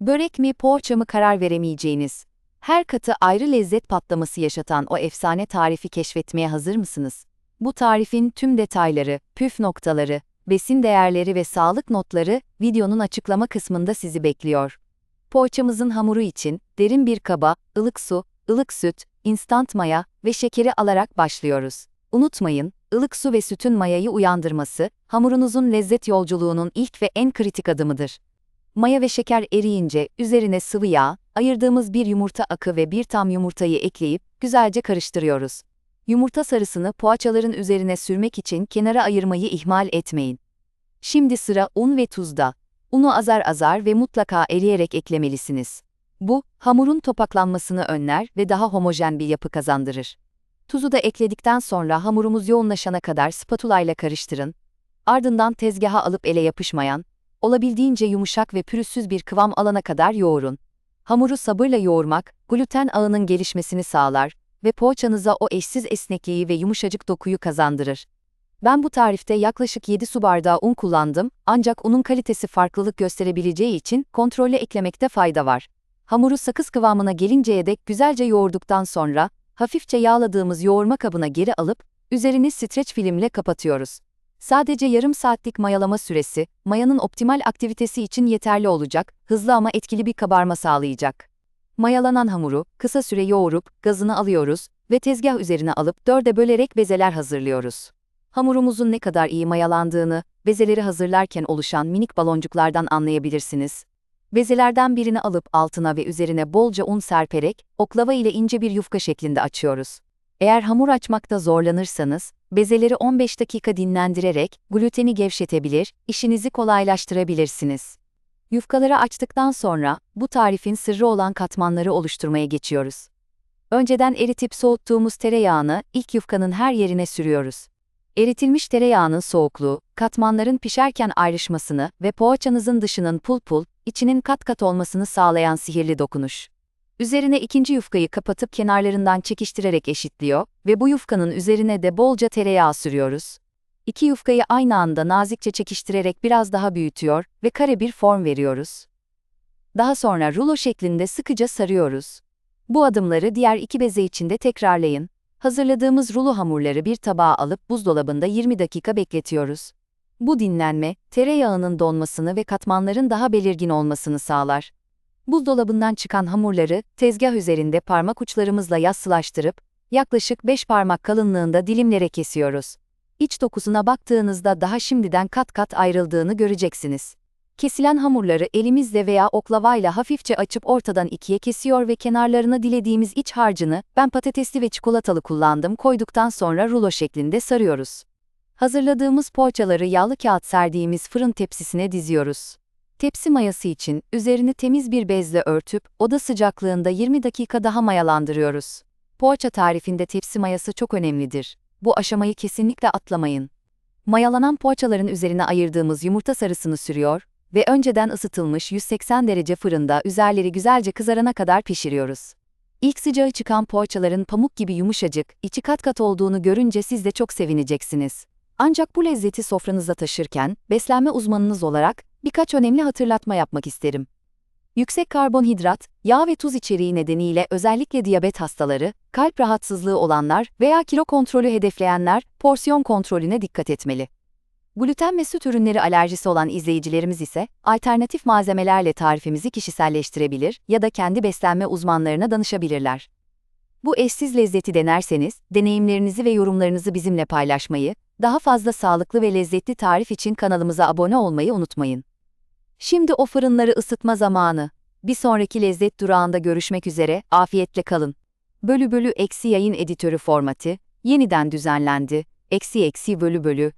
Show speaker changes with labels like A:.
A: Börek mi, poğaça mı karar veremeyeceğiniz, her katı ayrı lezzet patlaması yaşatan o efsane tarifi keşfetmeye hazır mısınız? Bu tarifin tüm detayları, püf noktaları, besin değerleri ve sağlık notları videonun açıklama kısmında sizi bekliyor. Poğaçamızın hamuru için derin bir kaba, ılık su, ılık süt, instant maya ve şekeri alarak başlıyoruz. Unutmayın, ılık su ve sütün mayayı uyandırması, hamurunuzun lezzet yolculuğunun ilk ve en kritik adımıdır. Maya ve şeker eriyince üzerine sıvı yağ, ayırdığımız bir yumurta akı ve bir tam yumurtayı ekleyip güzelce karıştırıyoruz. Yumurta sarısını poğaçaların üzerine sürmek için kenara ayırmayı ihmal etmeyin. Şimdi sıra un ve tuzda. Unu azar azar ve mutlaka eriyerek eklemelisiniz. Bu, hamurun topaklanmasını önler ve daha homojen bir yapı kazandırır. Tuzu da ekledikten sonra hamurumuz yoğunlaşana kadar spatula ile karıştırın. Ardından tezgaha alıp ele yapışmayan, olabildiğince yumuşak ve pürüzsüz bir kıvam alana kadar yoğurun. Hamuru sabırla yoğurmak, gluten ağının gelişmesini sağlar ve poğaçanıza o eşsiz esnekliği ve yumuşacık dokuyu kazandırır. Ben bu tarifte yaklaşık 7 su bardağı un kullandım, ancak unun kalitesi farklılık gösterebileceği için kontrolle eklemekte fayda var. Hamuru sakız kıvamına gelinceye dek güzelce yoğurduktan sonra, hafifçe yağladığımız yoğurma kabına geri alıp, üzerini streç filmle kapatıyoruz. Sadece yarım saatlik mayalama süresi, mayanın optimal aktivitesi için yeterli olacak, hızlı ama etkili bir kabarma sağlayacak. Mayalanan hamuru, kısa süre yoğurup, gazını alıyoruz ve tezgah üzerine alıp dörde bölerek bezeler hazırlıyoruz. Hamurumuzun ne kadar iyi mayalandığını, bezeleri hazırlarken oluşan minik baloncuklardan anlayabilirsiniz. Bezelerden birini alıp altına ve üzerine bolca un serperek, oklava ile ince bir yufka şeklinde açıyoruz. Eğer hamur açmakta zorlanırsanız, bezeleri 15 dakika dinlendirerek gluteni gevşetebilir, işinizi kolaylaştırabilirsiniz. Yufkaları açtıktan sonra bu tarifin sırrı olan katmanları oluşturmaya geçiyoruz. Önceden eritip soğuttuğumuz tereyağını ilk yufkanın her yerine sürüyoruz. Eritilmiş tereyağının soğukluğu, katmanların pişerken ayrışmasını ve poğaçanızın dışının pul pul, içinin kat kat olmasını sağlayan sihirli dokunuş. Üzerine ikinci yufkayı kapatıp kenarlarından çekiştirerek eşitliyor ve bu yufkanın üzerine de bolca tereyağı sürüyoruz. İki yufkayı aynı anda nazikçe çekiştirerek biraz daha büyütüyor ve kare bir form veriyoruz. Daha sonra rulo şeklinde sıkıca sarıyoruz. Bu adımları diğer iki beze için de tekrarlayın. Hazırladığımız rulo hamurları bir tabağa alıp buzdolabında 20 dakika bekletiyoruz. Bu dinlenme, tereyağının donmasını ve katmanların daha belirgin olmasını sağlar. Buzdolabından çıkan hamurları tezgah üzerinde parmak uçlarımızla yassılaştırıp yaklaşık 5 parmak kalınlığında dilimlere kesiyoruz. İç dokusuna baktığınızda daha şimdiden kat kat ayrıldığını göreceksiniz. Kesilen hamurları elimizle veya oklavayla hafifçe açıp ortadan ikiye kesiyor ve kenarlarına dilediğimiz iç harcını, ben patatesli ve çikolatalı kullandım, koyduktan sonra rulo şeklinde sarıyoruz. Hazırladığımız poğaçaları yağlı kağıt serdiğimiz fırın tepsisine diziyoruz. Tepsi mayası için üzerini temiz bir bezle örtüp oda sıcaklığında 20 dakika daha mayalandırıyoruz. Poğaça tarifinde tepsi mayası çok önemlidir. Bu aşamayı kesinlikle atlamayın. Mayalanan poğaçaların üzerine ayırdığımız yumurta sarısını sürüyor ve önceden ısıtılmış 180 derece fırında üzerleri güzelce kızarana kadar pişiriyoruz. İlk sıcağı çıkan poğaçaların pamuk gibi yumuşacık, içi kat kat olduğunu görünce siz de çok sevineceksiniz. Ancak bu lezzeti sofranıza taşırken, beslenme uzmanınız olarak birkaç önemli hatırlatma yapmak isterim. Yüksek karbonhidrat, yağ ve tuz içeriği nedeniyle özellikle diyabet hastaları, kalp rahatsızlığı olanlar veya kilo kontrolü hedefleyenler porsiyon kontrolüne dikkat etmeli. Gluten ve süt ürünleri alerjisi olan izleyicilerimiz ise alternatif malzemelerle tarifimizi kişiselleştirebilir ya da kendi beslenme uzmanlarına danışabilirler. Bu eşsiz lezzeti denerseniz, deneyimlerinizi ve yorumlarınızı bizimle paylaşmayı, daha fazla sağlıklı ve lezzetli tarif için kanalımıza abone olmayı unutmayın. Şimdi o fırınları ısıtma zamanı. Bir sonraki lezzet durağında görüşmek üzere, afiyetle kalın. Bölü bölü eksi yayın editörü formatı, yeniden düzenlendi, eksi eksi bölü bölü,